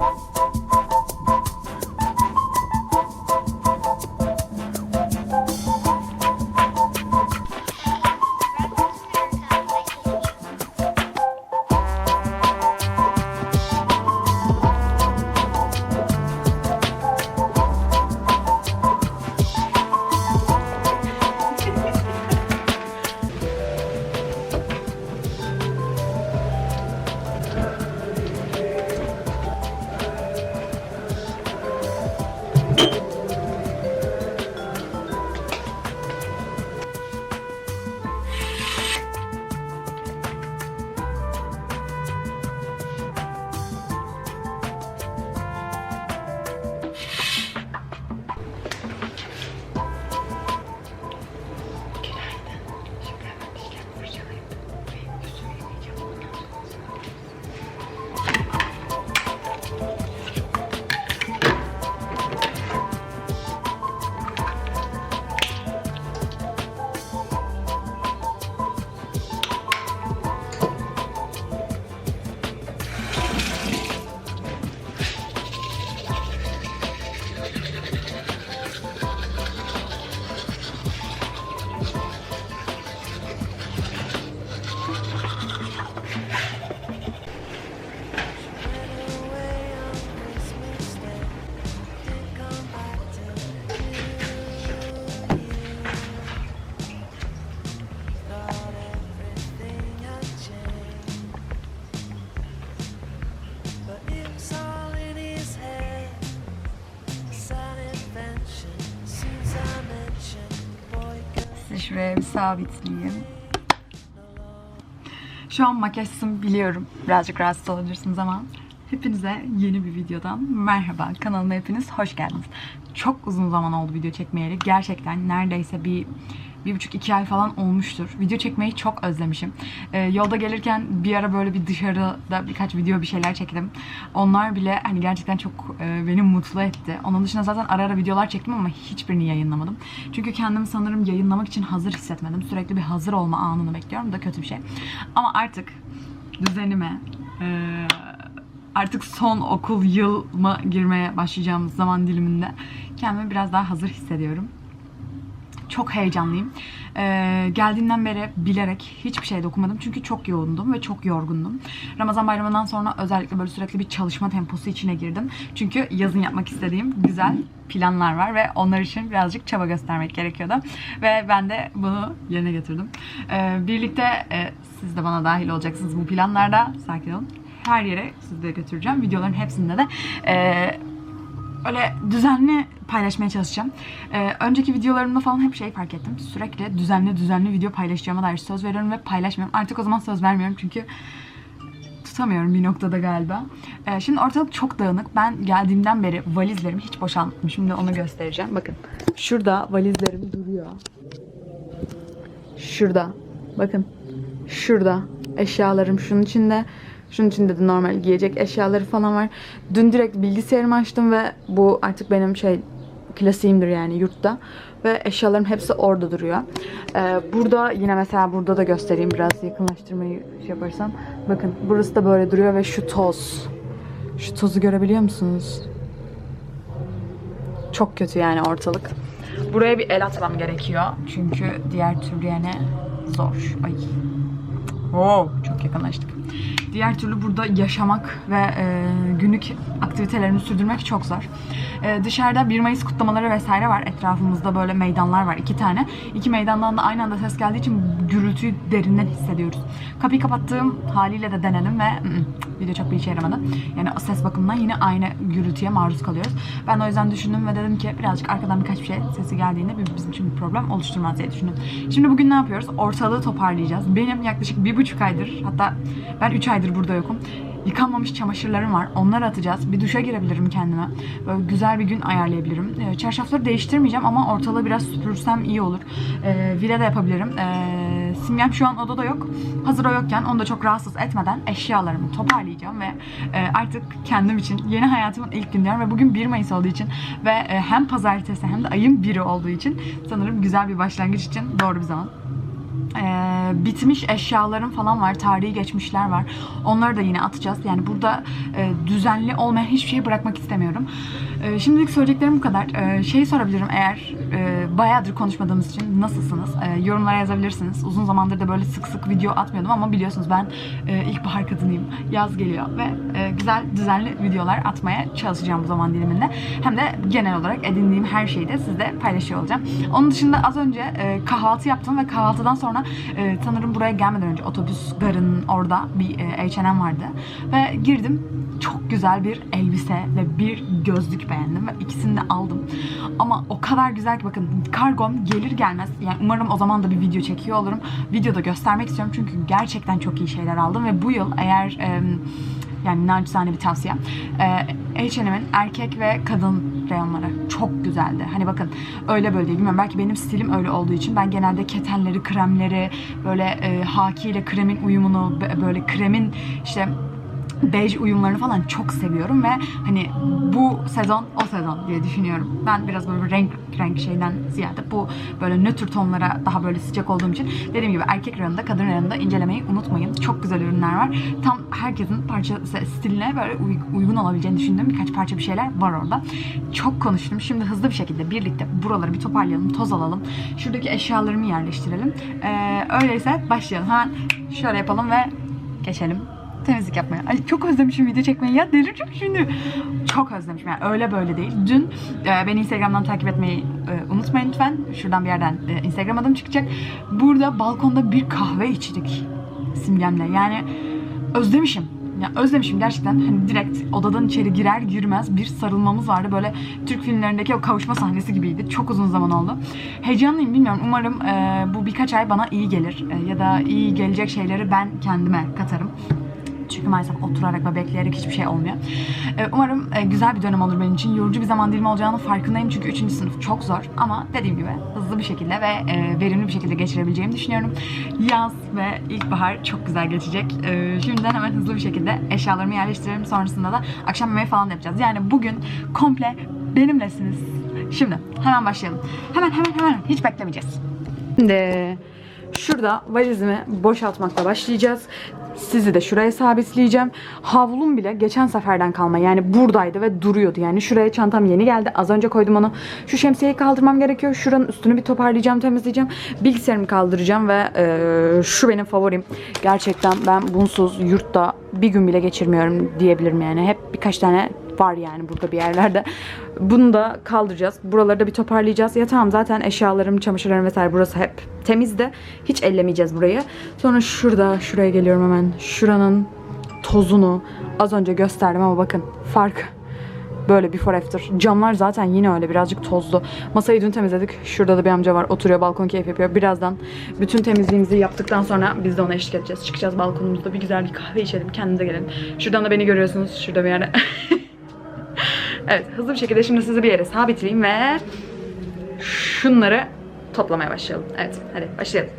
Bye. Şuraya bir sabitleyeyim. Şu an makyajsızım biliyorum. Birazcık rahatsız olabilirsiniz ama hepinize yeni bir videodan merhaba. Kanalıma hepiniz hoş geldiniz. Çok uzun zaman oldu video çekmeyeli. Gerçekten neredeyse bir bir buçuk iki ay falan olmuştur. Video çekmeyi çok özlemişim. Ee, yolda gelirken bir ara böyle bir dışarıda birkaç video bir şeyler çektim. Onlar bile hani gerçekten çok e, beni mutlu etti. Onun dışında zaten ara ara videolar çektim ama hiçbirini yayınlamadım. Çünkü kendimi sanırım yayınlamak için hazır hissetmedim. Sürekli bir hazır olma anını bekliyorum. Da kötü bir şey. Ama artık düzenime, e, artık son okul yılıma girmeye başlayacağımız zaman diliminde kendimi biraz daha hazır hissediyorum. Çok heyecanlıyım. Ee, geldiğimden beri bilerek hiçbir şey dokunmadım. Çünkü çok yoğundum ve çok yorgundum. Ramazan bayramından sonra özellikle böyle sürekli bir çalışma temposu içine girdim. Çünkü yazın yapmak istediğim güzel planlar var ve onlar için birazcık çaba göstermek gerekiyordu. Ve ben de bunu yerine getirdim. Ee, birlikte e, siz de bana dahil olacaksınız bu planlarda. Sakin olun. Her yere sizi de götüreceğim. Videoların hepsinde de e, öyle düzenli paylaşmaya çalışacağım. Ee, önceki videolarımda falan hep şey fark ettim. Sürekli düzenli düzenli video paylaşacağıma dair söz veriyorum ve paylaşmıyorum. Artık o zaman söz vermiyorum çünkü tutamıyorum bir noktada galiba. Ee, şimdi ortalık çok dağınık. Ben geldiğimden beri valizlerimi hiç boşaltmadım. Şimdi onu göstereceğim. Bakın. Şurada valizlerim duruyor. Şurada. Bakın. Şurada. Eşyalarım şunun içinde. Şunun içinde de normal giyecek eşyaları falan var. Dün direkt bilgisayarımı açtım ve bu artık benim şey klasiğimdir yani yurtta. Ve eşyalarım hepsi orada duruyor. Ee, burada yine mesela burada da göstereyim biraz yakınlaştırmayı şey yaparsam. Bakın burası da böyle duruyor ve şu toz. Şu tozu görebiliyor musunuz? Çok kötü yani ortalık. Buraya bir el atmam gerekiyor. Çünkü diğer türlü yani zor. Ay. Oo, çok yakınlaştık. Diğer türlü burada yaşamak ve e, günlük aktivitelerimi sürdürmek çok zor. E, dışarıda 1 Mayıs kutlamaları vesaire var. Etrafımızda böyle meydanlar var. iki tane. İki meydandan da aynı anda ses geldiği için gürültüyü derinden hissediyoruz. Kapıyı kapattığım haliyle de denedim ve video çok bir işe yaramadı. Yani ses bakımından yine aynı gürültüye maruz kalıyoruz. Ben o yüzden düşündüm ve dedim ki birazcık arkadan birkaç bir şey sesi geldiğinde bizim için bir problem oluşturmaz diye düşündüm. Şimdi bugün ne yapıyoruz? Ortalığı toparlayacağız. Benim yaklaşık bir buçuk aydır hatta ben üç aydır burada yokum. Yıkanmamış çamaşırlarım var. Onları atacağız. Bir duşa girebilirim kendime. Böyle güzel bir gün ayarlayabilirim. Ee, çarşafları değiştirmeyeceğim ama ortalığı biraz süpürsem iyi olur. Ee, vile de yapabilirim. Ee, simgem şu an odada yok. Hazır o yokken onu da çok rahatsız etmeden eşyalarımı toparlayacağım ve e, artık kendim için yeni hayatımın ilk diyorum ve bugün 1 Mayıs olduğu için ve e, hem pazartesi hem de ayın biri olduğu için sanırım güzel bir başlangıç için doğru bir zaman. Ee, bitmiş eşyalarım falan var. Tarihi geçmişler var. Onları da yine atacağız. Yani burada e, düzenli olmayan hiçbir şeyi bırakmak istemiyorum. E, şimdilik söyleyeceklerim bu kadar. E, şey sorabilirim eğer e, bayağıdır konuşmadığımız için nasılsınız? E, yorumlara yazabilirsiniz. Uzun zamandır da böyle sık sık video atmıyordum ama biliyorsunuz ben e, ilkbahar kadınıyım. Yaz geliyor ve e, güzel düzenli videolar atmaya çalışacağım bu zaman diliminde. Hem de genel olarak edindiğim her şeyi de sizle paylaşıyor olacağım. Onun dışında az önce e, kahvaltı yaptım ve kahvaltıdan sonra e, sanırım buraya gelmeden önce otobüs garının orada bir e, H&M vardı. Ve girdim. Çok güzel bir elbise ve bir gözlük beğendim ve ikisini de aldım. Ama o kadar güzel ki bakın kargom gelir gelmez yani umarım o zaman da bir video çekiyor olurum. Videoda göstermek istiyorum çünkü gerçekten çok iyi şeyler aldım ve bu yıl eğer e, yani naçizane bir tavsiye. Ee, H&M'in erkek ve kadın reyonları çok güzeldi. Hani bakın öyle böyle değil. Bilmiyorum belki benim stilim öyle olduğu için ben genelde ketenleri, kremleri, böyle e, haki ile kremin uyumunu, böyle kremin işte bej uyumlarını falan çok seviyorum ve hani bu sezon o sezon diye düşünüyorum. Ben biraz böyle renk renk şeyden ziyade bu böyle nötr tonlara daha böyle sıcak olduğum için dediğim gibi erkek reyonunda kadın reyonunda incelemeyi unutmayın. Çok güzel ürünler var. Tam herkesin parça stiline böyle uy- uygun olabileceğini düşündüğüm birkaç parça bir şeyler var orada. Çok konuştum. Şimdi hızlı bir şekilde birlikte buraları bir toparlayalım, toz alalım. Şuradaki eşyalarımı yerleştirelim. Ee, öyleyse başlayalım. Hemen şöyle yapalım ve geçelim temizlik yapmaya. Ay çok özlemişim video çekmeyi ya delireceğim şimdi. Çok özlemişim yani öyle böyle değil. Dün e, beni Instagram'dan takip etmeyi e, unutmayın lütfen. Şuradan bir yerden e, Instagram adım çıkacak. Burada balkonda bir kahve içtik simgemle. Yani özlemişim. Ya özlemişim gerçekten. Hani direkt odadan içeri girer girmez bir sarılmamız vardı. Böyle Türk filmlerindeki o kavuşma sahnesi gibiydi. Çok uzun zaman oldu. Heyecanlıyım bilmiyorum. Umarım e, bu birkaç ay bana iyi gelir. E, ya da iyi gelecek şeyleri ben kendime katarım. Çünkü maalesef oturarak ve bekleyerek hiçbir şey olmuyor. Ee, Umarım e, güzel bir dönem olur benim için. Yorucu bir zaman dilimi olacağının farkındayım çünkü 3. sınıf çok zor. Ama dediğim gibi hızlı bir şekilde ve e, verimli bir şekilde geçirebileceğimi düşünüyorum. Yaz ve ilkbahar çok güzel geçecek. Ee, Şimdiden hemen hızlı bir şekilde eşyalarımı yerleştirelim. Sonrasında da akşam yemeği falan yapacağız. Yani bugün komple benimlesiniz. Şimdi hemen başlayalım. Hemen hemen hemen hiç beklemeyeceğiz. Şimdi şurada valizimi boşaltmakla başlayacağız. Sizi de şuraya sabitleyeceğim. Havlum bile geçen seferden kalma. Yani buradaydı ve duruyordu. Yani şuraya çantam yeni geldi. Az önce koydum onu. Şu şemsiyeyi kaldırmam gerekiyor. Şuranın üstünü bir toparlayacağım, temizleyeceğim. Bilgisayarımı kaldıracağım ve e, şu benim favorim. Gerçekten ben bunsuz yurtta bir gün bile geçirmiyorum diyebilirim yani. Hep birkaç tane var yani burada bir yerlerde. Bunu da kaldıracağız. Buraları da bir toparlayacağız. Ya tamam zaten eşyalarım, çamaşırlarım vesaire burası hep temizde. Hiç ellemeyeceğiz burayı. Sonra şurada, şuraya geliyorum hemen. Şuranın tozunu az önce gösterdim ama bakın fark böyle before after. Camlar zaten yine öyle birazcık tozlu. Masayı dün temizledik. Şurada da bir amca var. Oturuyor balkon keyif yapıyor. Birazdan bütün temizliğimizi yaptıktan sonra biz de ona eşlik edeceğiz. Çıkacağız balkonumuzda bir güzel bir kahve içelim. Kendinize gelin. Şuradan da beni görüyorsunuz. Şurada bir yerde. evet hızlı bir şekilde şimdi sizi bir yere sabitleyeyim ve şunları toplamaya başlayalım. Evet hadi başlayalım.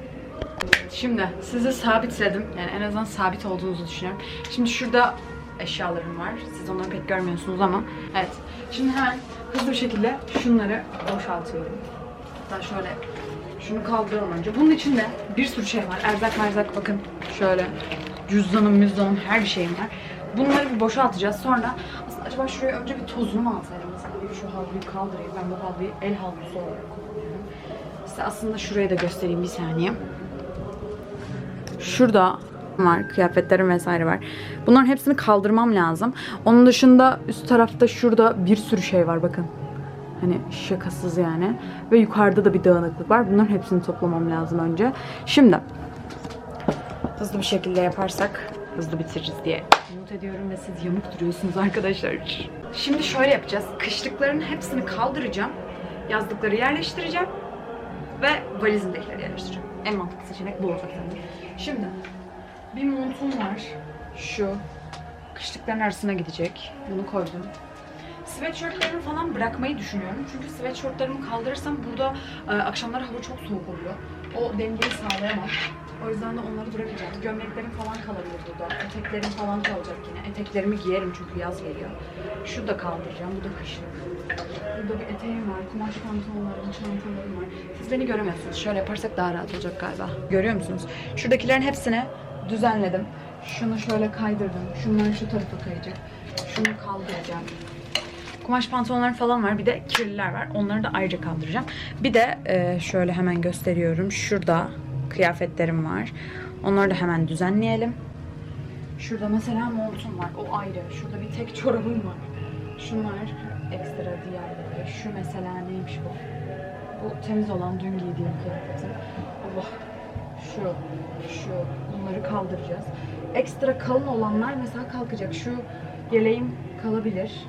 Şimdi sizi sabitledim. Yani en azından sabit olduğunuzu düşünüyorum. Şimdi şurada eşyalarım var. Siz onları pek görmüyorsunuz ama. Evet. Şimdi hemen hızlı bir şekilde şunları boşaltıyorum. Hatta şöyle şunu kaldıralım önce. Bunun içinde bir sürü şey var. Erzak merzak bakın. Şöyle cüzdanım müzdanım her bir şeyim var. Bunları bir boşaltacağız. Sonra acaba şuraya önce bir tozunu mu alsaydım? Mesela şu havluyu kaldırayım. Ben bu havluyu el havlusu olarak kullanıyorum. Size aslında şurayı da göstereyim bir saniye. Şurada var. Kıyafetlerim vesaire var. Bunların hepsini kaldırmam lazım. Onun dışında üst tarafta şurada bir sürü şey var bakın. Hani şakasız yani. Ve yukarıda da bir dağınıklık var. Bunların hepsini toplamam lazım önce. Şimdi hızlı bir şekilde yaparsak hızlı bitiririz diye umut ediyorum ve siz yamuk duruyorsunuz arkadaşlar. Şimdi şöyle yapacağız. Kışlıkların hepsini kaldıracağım. Yazlıkları yerleştireceğim. Ve valizimdekileri yerleştireceğim. En mantıklı seçenek bu olacak yani. Şimdi bir montum var. Şu. Kışlıkların arasına gidecek. Bunu koydum. Sweatshirtlerimi falan bırakmayı düşünüyorum. Çünkü sweatshirtlerimi kaldırırsam burada e, akşamları hava çok soğuk oluyor. O dengeyi sağlayamam. O yüzden de onları bırakacağım. Gömleklerim falan kalabilir burada. Eteklerim falan kalacak yine. Eteklerimi giyerim çünkü yaz geliyor. Şu da kaldıracağım. Bu da kışın. Burada bir eteğim var. Kumaş pantolonlarım, çantalarım var. Siz beni göremiyorsunuz. Şöyle yaparsak daha rahat olacak galiba. Görüyor musunuz? Şuradakilerin hepsini düzenledim. Şunu şöyle kaydırdım. Şunlar şu tarafa kayacak. Şunu kaldıracağım. Kumaş pantolonlar falan var. Bir de kirliler var. Onları da ayrıca kaldıracağım. Bir de e, şöyle hemen gösteriyorum. Şurada kıyafetlerim var. Onları da hemen düzenleyelim. Şurada mesela montum var. O ayrı. Şurada bir tek çorabım var. Şunlar ekstra diğerleri. Şu mesela neymiş bu? Bu temiz olan dün giydiğim kıyafetim. Allah. Şu, şu. Bunları kaldıracağız. Ekstra kalın olanlar mesela kalkacak. Şu yeleğim kalabilir.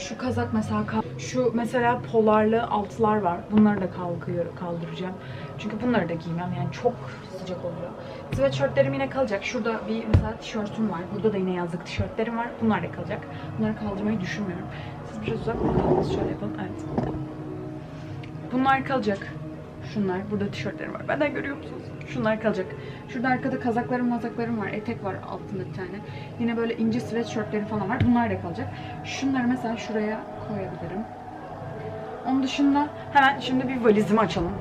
Şu kazak mesela şu mesela polarlı altlar var. Bunları da kalkıyor kaldıracağım. Çünkü bunları da giymem yani çok sıcak oluyor. Sweatshirtlerim yine kalacak. Şurada bir mesela tişörtüm var. Burada da yine yazlık tişörtlerim var. Bunlar da kalacak. Bunları kaldırmayı düşünmüyorum. Siz biraz uzak mısınız? Şöyle yapalım. Evet. Bunlar kalacak. Şunlar. Burada tişörtlerim var. Benden görüyor musunuz? Şunlar kalacak. Şurada arkada kazaklarım mazaklarım var. Etek var altında bir tane. Yine böyle ince sweatshirtleri falan var. Bunlar da kalacak. Şunları mesela şuraya koyabilirim. Onun dışında hemen şimdi bir valizimi açalım.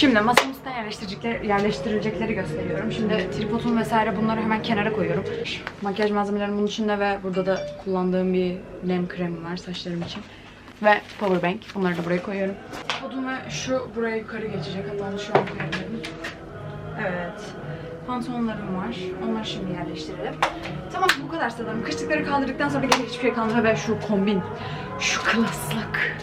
Şimdi masanın üstüne yerleştirecekler, yerleştirilecekleri gösteriyorum. Şimdi tripodum vesaire bunları hemen kenara koyuyorum. Makyaj malzemelerim bunun içinde ve burada da kullandığım bir nem kremi var saçlarım için. Ve power bank. Bunları da buraya koyuyorum. Tripodum ve şu buraya yukarı geçecek. Hatta şu an koyabilirim. Evet. Pantolonlarım var. Onları şimdi yerleştirelim. Tamam bu kadar sanırım. Kışlıkları kaldırdıktan sonra geriye hiçbir şey kalmıyor ve şu kombin. Şu klaslık.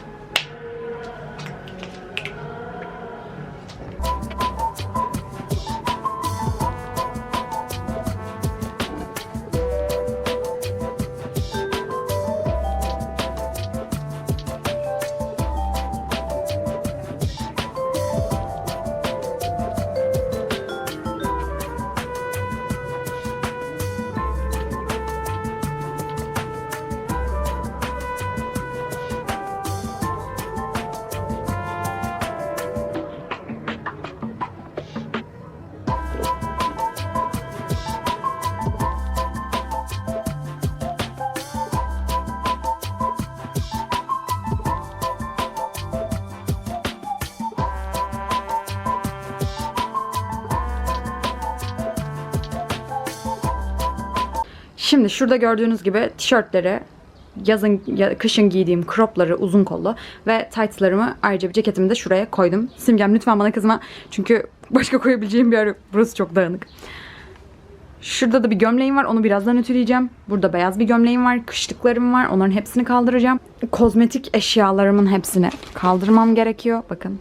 Şimdi şurada gördüğünüz gibi tişörtleri, yazın, ya- kışın giydiğim cropları uzun kollu ve tight'larımı ayrıca bir ceketimi de şuraya koydum. Simgem lütfen bana kızma çünkü başka koyabileceğim bir yer. Burası çok dağınık. Şurada da bir gömleğim var. Onu birazdan ütüleyeceğim. Burada beyaz bir gömleğim var. Kışlıklarım var. Onların hepsini kaldıracağım. Kozmetik eşyalarımın hepsini kaldırmam gerekiyor. Bakın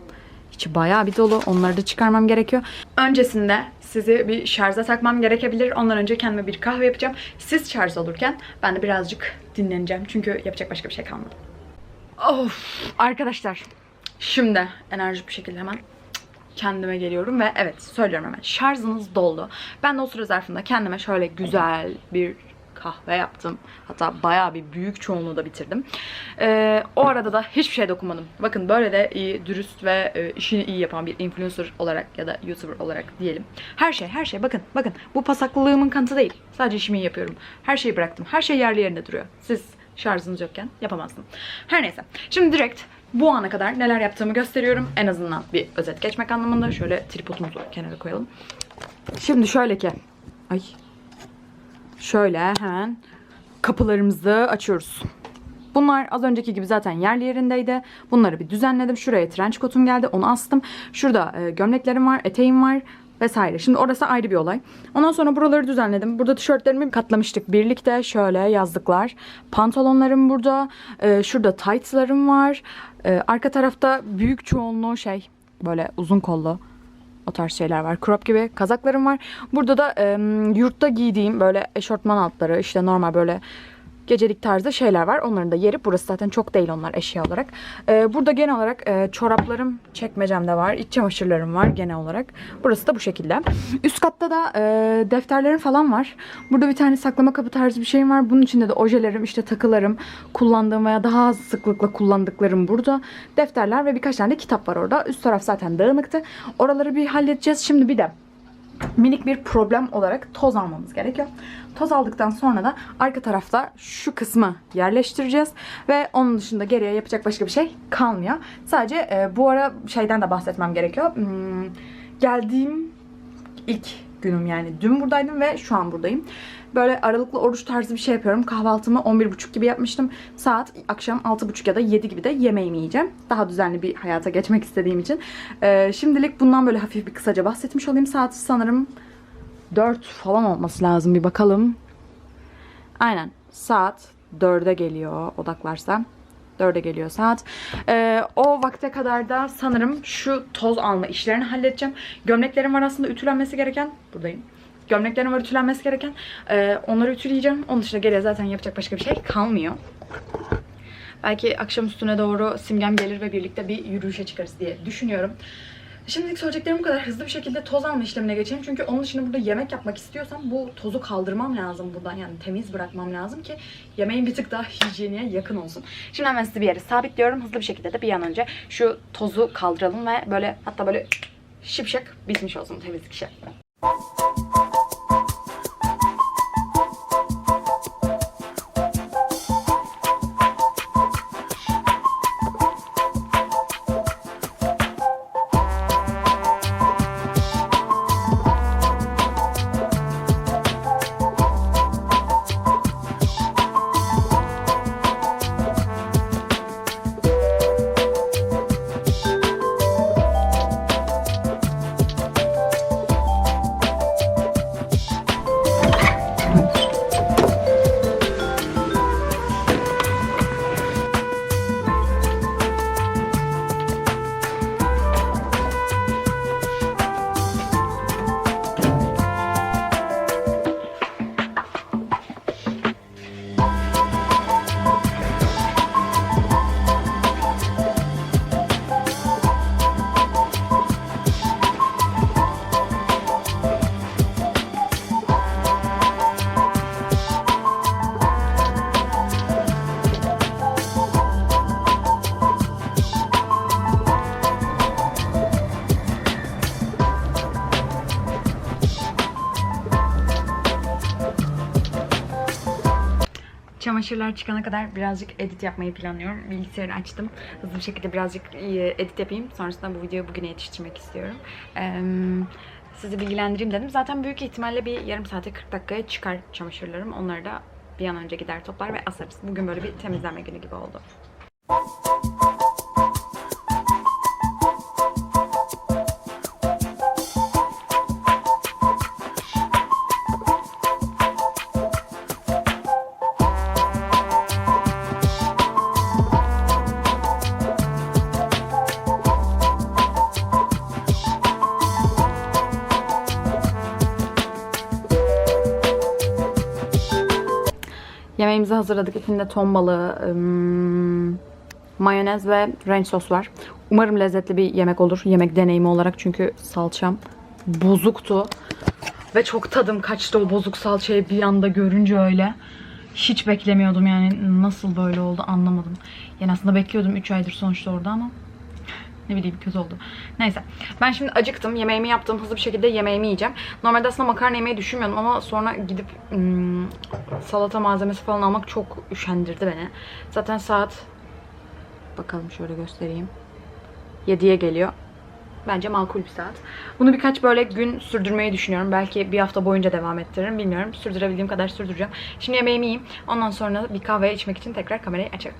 içi bayağı bir dolu. Onları da çıkarmam gerekiyor. Öncesinde sizi bir şarja takmam gerekebilir. Ondan önce kendime bir kahve yapacağım. Siz şarj olurken ben de birazcık dinleneceğim. Çünkü yapacak başka bir şey kalmadı. Of arkadaşlar. Şimdi enerjik bir şekilde hemen kendime geliyorum ve evet söylüyorum hemen şarjınız doldu. Ben de o süre zarfında kendime şöyle güzel bir kahve yaptım. Hatta bayağı bir büyük çoğunluğu da bitirdim. Ee, o arada da hiçbir şey dokunmadım. Bakın böyle de iyi, dürüst ve e, işini iyi yapan bir influencer olarak ya da YouTuber olarak diyelim. Her şey, her şey bakın, bakın bu pasaklılığımın kanıtı değil. Sadece işimi yapıyorum. Her şeyi bıraktım. Her şey yerli yerinde duruyor. Siz şarjınız yokken yapamazsın. Her neyse. Şimdi direkt bu ana kadar neler yaptığımı gösteriyorum. En azından bir özet geçmek anlamında. Şöyle tripodumuzu kenara koyalım. Şimdi şöyle ki. Ay. Şöyle hemen kapılarımızı açıyoruz. Bunlar az önceki gibi zaten yerli yerindeydi. Bunları bir düzenledim. Şuraya trench coat'um geldi. Onu astım. Şurada e, gömleklerim var, eteğim var vesaire. Şimdi orası ayrı bir olay. Ondan sonra buraları düzenledim. Burada tişörtlerimi katlamıştık birlikte. Şöyle yazlıklar. Pantolonlarım burada. E, şurada tights'larım var. E, arka tarafta büyük çoğunluğu şey böyle uzun kollu O tarz şeyler var. Crop gibi kazaklarım var. Burada da e, yurtta giydiğim böyle eşortman altları işte normal böyle gecelik tarzda şeyler var. Onların da yeri burası zaten çok değil onlar eşya olarak. Ee, burada genel olarak e, çoraplarım çekmecemde var. iç çamaşırlarım var genel olarak. Burası da bu şekilde. Üst katta da e, defterlerim falan var. Burada bir tane saklama kabı tarzı bir şeyim var. Bunun içinde de ojelerim, işte takılarım, kullandığım veya daha az sıklıkla kullandıklarım burada. Defterler ve birkaç tane de kitap var orada. Üst taraf zaten dağınıktı. Oraları bir halledeceğiz. Şimdi bir de minik bir problem olarak toz almamız gerekiyor. Toz aldıktan sonra da arka tarafta şu kısmı yerleştireceğiz ve onun dışında geriye yapacak başka bir şey kalmıyor. Sadece e, bu ara şeyden de bahsetmem gerekiyor. Hmm, geldiğim ilk günüm yani dün buradaydım ve şu an buradayım. Böyle aralıklı oruç tarzı bir şey yapıyorum. Kahvaltımı 11.30 gibi yapmıştım. Saat akşam 6.30 ya da 7 gibi de yemeğimi yiyeceğim. Daha düzenli bir hayata geçmek istediğim için. Ee, şimdilik bundan böyle hafif bir kısaca bahsetmiş olayım. Saat sanırım 4 falan olması lazım. Bir bakalım. Aynen. Saat 4'e geliyor odaklarsam. 4'e geliyor saat. Ee, o vakte kadar da sanırım şu toz alma işlerini halledeceğim. Gömleklerim var aslında ütülenmesi gereken. Buradayım. Gömleklerim var ütülenmesi gereken. Ee, onları ütüleyeceğim. Onun dışında geriye zaten yapacak başka bir şey kalmıyor. Belki akşam üstüne doğru simgem gelir ve birlikte bir yürüyüşe çıkarız diye düşünüyorum. Şimdilik söyleyeceklerim bu kadar. Hızlı bir şekilde toz alma işlemine geçeyim. Çünkü onun dışında burada yemek yapmak istiyorsam bu tozu kaldırmam lazım buradan. Yani temiz bırakmam lazım ki yemeğin bir tık daha hijyeniye yakın olsun. Şimdi hemen sizi bir yere sabitliyorum. Hızlı bir şekilde de bir an önce şu tozu kaldıralım ve böyle hatta böyle şıpşak bitmiş olsun temizlik işi. Çamaşırlar çıkana kadar birazcık edit yapmayı planlıyorum. Bilgisayarı açtım. Hızlı bir şekilde birazcık e, edit yapayım. Sonrasında bu videoyu bugüne yetiştirmek istiyorum. Sizi bilgilendireyim dedim. Zaten büyük ihtimalle bir yarım saate 40 dakikaya çıkar çamaşırlarım. Onları da bir an önce gider toplar ve asarız. Bugün böyle bir temizlenme günü gibi oldu. Hazırladık. İçinde ton balığı, mayonez ve ranch sos var. Umarım lezzetli bir yemek olur. Yemek deneyimi olarak çünkü salçam bozuktu. Ve çok tadım kaçtı o bozuk salçayı bir anda görünce öyle. Hiç beklemiyordum yani nasıl böyle oldu anlamadım. Yani aslında bekliyordum 3 aydır sonuçta orada ama ne bileyim kötü oldu. Neyse. Ben şimdi acıktım. Yemeğimi yaptım. Hızlı bir şekilde yemeğimi yiyeceğim. Normalde aslında makarna yemeyi düşünmüyordum ama sonra gidip ım, salata malzemesi falan almak çok üşendirdi beni. Zaten saat bakalım şöyle göstereyim. 7'ye geliyor. Bence makul bir saat. Bunu birkaç böyle gün sürdürmeyi düşünüyorum. Belki bir hafta boyunca devam ettiririm. Bilmiyorum. Sürdürebildiğim kadar sürdüreceğim. Şimdi yemeğimi yiyeyim. Ondan sonra bir kahve içmek için tekrar kamerayı açarım.